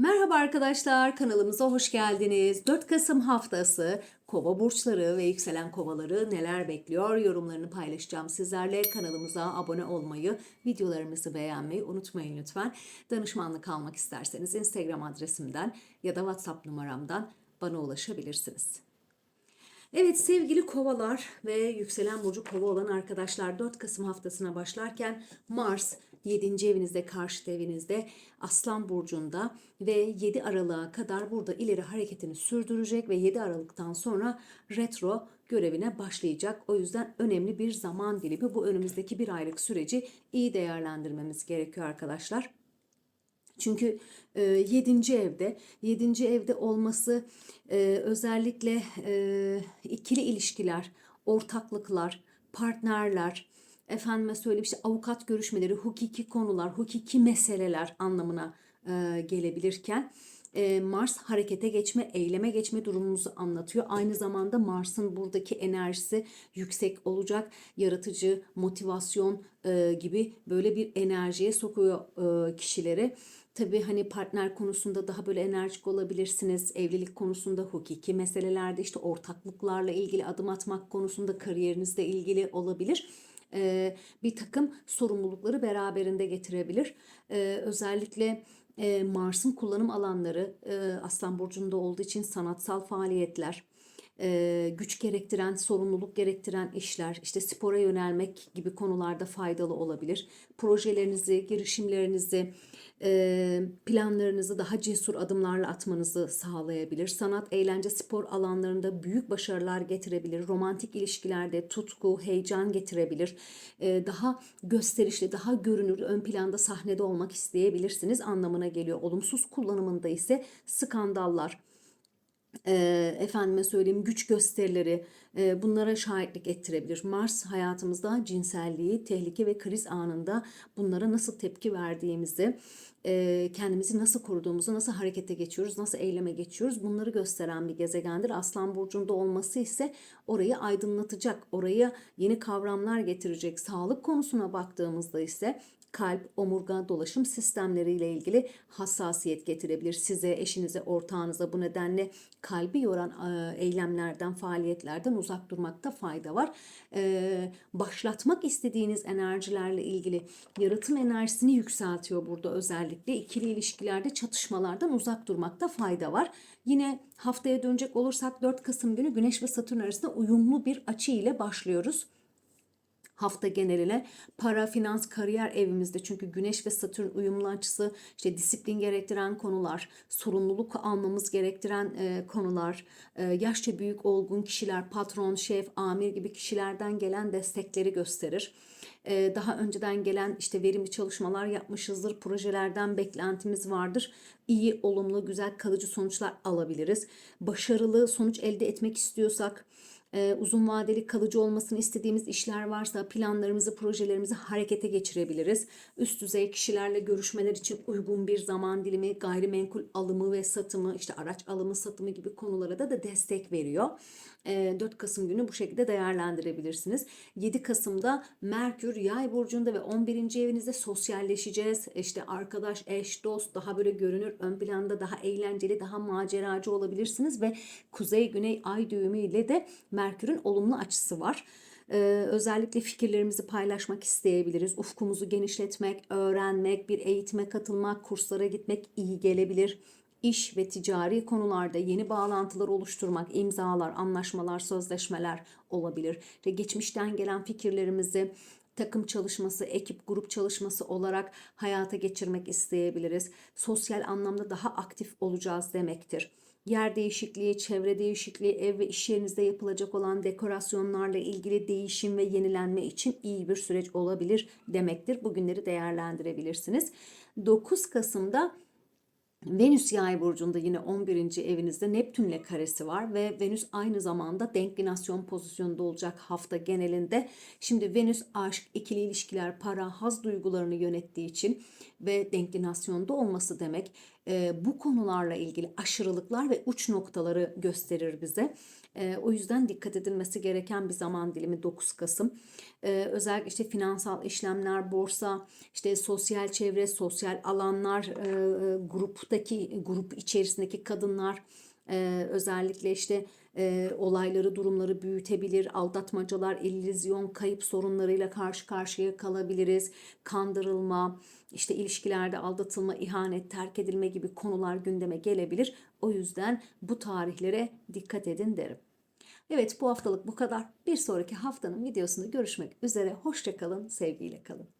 Merhaba arkadaşlar, kanalımıza hoş geldiniz. 4 Kasım haftası kova burçları ve yükselen kovaları neler bekliyor yorumlarını paylaşacağım sizlerle. Kanalımıza abone olmayı, videolarımızı beğenmeyi unutmayın lütfen. Danışmanlık almak isterseniz Instagram adresimden ya da WhatsApp numaramdan bana ulaşabilirsiniz. Evet sevgili kovalar ve yükselen burcu kova olan arkadaşlar 4 Kasım haftasına başlarken Mars 7. evinizde karşıt evinizde Aslan burcunda ve 7 Aralık'a kadar burada ileri hareketini sürdürecek ve 7 Aralık'tan sonra retro görevine başlayacak. O yüzden önemli bir zaman dilimi bu önümüzdeki bir aylık süreci iyi değerlendirmemiz gerekiyor arkadaşlar. Çünkü e, 7. evde, 7. evde olması e, özellikle e, ikili ilişkiler, ortaklıklar, partnerler, efendime söyleyeyim işte avukat görüşmeleri, hukuki konular, hukuki meseleler anlamına e, gelebilirken e, Mars harekete geçme, eyleme geçme durumumuzu anlatıyor. Aynı zamanda Mars'ın buradaki enerjisi yüksek olacak. Yaratıcı, motivasyon e, gibi böyle bir enerjiye sokuyor e, kişileri. Tabii hani partner konusunda daha böyle enerjik olabilirsiniz. Evlilik konusunda, hukuki meselelerde işte ortaklıklarla ilgili adım atmak konusunda kariyerinizle ilgili olabilir e, bir takım sorumlulukları beraberinde getirebilir. E, özellikle e, Mars'ın kullanım alanları e, Aslan Burcu'nda olduğu için sanatsal faaliyetler, e, güç gerektiren, sorumluluk gerektiren işler, işte spora yönelmek gibi konularda faydalı olabilir. Projelerinizi, girişimlerinizi, e, planlarınızı daha cesur adımlarla atmanızı sağlayabilir. Sanat, eğlence, spor alanlarında büyük başarılar getirebilir. Romantik ilişkilerde tutku, heyecan getirebilir. E, daha gösterişli, daha görünür, ön planda sahnede olmak isteyebilirsiniz anlamına geliyor. Olumsuz kullanımında ise skandallar, e, efendime söyleyeyim güç gösterileri e, bunlara şahitlik ettirebilir. Mars hayatımızda cinselliği, tehlike ve kriz anında bunlara nasıl tepki verdiğimizi, e, kendimizi nasıl koruduğumuzu, nasıl harekete geçiyoruz, nasıl eyleme geçiyoruz bunları gösteren bir gezegendir. Aslan burcunda olması ise orayı aydınlatacak, oraya yeni kavramlar getirecek. Sağlık konusuna baktığımızda ise kalp, omurga, dolaşım sistemleriyle ilgili hassasiyet getirebilir. Size, eşinize, ortağınıza bu nedenle kalbi yoran e, eylemlerden, faaliyetlerden uzak durmakta fayda var. E, başlatmak istediğiniz enerjilerle ilgili yaratım enerjisini yükseltiyor burada özellikle. ikili ilişkilerde çatışmalardan uzak durmakta fayda var. Yine haftaya dönecek olursak 4 Kasım günü Güneş ve Satürn arasında uyumlu bir açı ile başlıyoruz hafta geneline para, finans, kariyer evimizde çünkü Güneş ve Satürn uyumlu açısı işte disiplin gerektiren konular, sorumluluk almamız gerektiren e, konular, e, yaşça büyük olgun kişiler, patron, şef, amir gibi kişilerden gelen destekleri gösterir. E, daha önceden gelen işte verimli çalışmalar yapmışızdır, projelerden beklentimiz vardır. İyi, olumlu, güzel, kalıcı sonuçlar alabiliriz. Başarılı sonuç elde etmek istiyorsak e, uzun vadeli kalıcı olmasını istediğimiz işler varsa planlarımızı, projelerimizi harekete geçirebiliriz. Üst düzey kişilerle görüşmeler için uygun bir zaman dilimi, gayrimenkul alımı ve satımı, işte araç alımı, satımı gibi konulara da, da destek veriyor. 4 Kasım günü bu şekilde değerlendirebilirsiniz. 7 Kasım'da Merkür Yay burcunda ve 11. evinizde sosyalleşeceğiz. İşte arkadaş, eş, dost daha böyle görünür, ön planda daha eğlenceli, daha maceracı olabilirsiniz ve Kuzey Güney Ay düğümü ile de Merkür'ün olumlu açısı var. Ee, özellikle fikirlerimizi paylaşmak isteyebiliriz. Ufkumuzu genişletmek, öğrenmek, bir eğitime katılmak, kurslara gitmek iyi gelebilir iş ve ticari konularda yeni bağlantılar oluşturmak, imzalar, anlaşmalar, sözleşmeler olabilir. Ve geçmişten gelen fikirlerimizi takım çalışması, ekip, grup çalışması olarak hayata geçirmek isteyebiliriz. Sosyal anlamda daha aktif olacağız demektir. Yer değişikliği, çevre değişikliği, ev ve iş yerinizde yapılacak olan dekorasyonlarla ilgili değişim ve yenilenme için iyi bir süreç olabilir demektir. Bugünleri değerlendirebilirsiniz. 9 Kasım'da Venüs yay burcunda yine 11. evinizde Neptünle karesi var ve Venüs aynı zamanda denklinasyon pozisyonunda olacak hafta genelinde. Şimdi Venüs aşk, ikili ilişkiler, para, haz duygularını yönettiği için ve denklinasyonda olması demek e, bu konularla ilgili aşırılıklar ve uç noktaları gösterir bize. E, o yüzden dikkat edilmesi gereken bir zaman dilimi 9 Kasım. Ee, özellikle işte finansal işlemler, borsa, işte sosyal çevre, sosyal alanlar, e, e, gruptaki grup içerisindeki kadınlar e, özellikle işte e, olayları, durumları büyütebilir. Aldatmacalar, illüzyon, kayıp sorunlarıyla karşı karşıya kalabiliriz. Kandırılma, işte ilişkilerde aldatılma, ihanet, terk edilme gibi konular gündeme gelebilir. O yüzden bu tarihlere dikkat edin derim. Evet bu haftalık bu kadar. Bir sonraki haftanın videosunda görüşmek üzere. Hoşçakalın, sevgiyle kalın.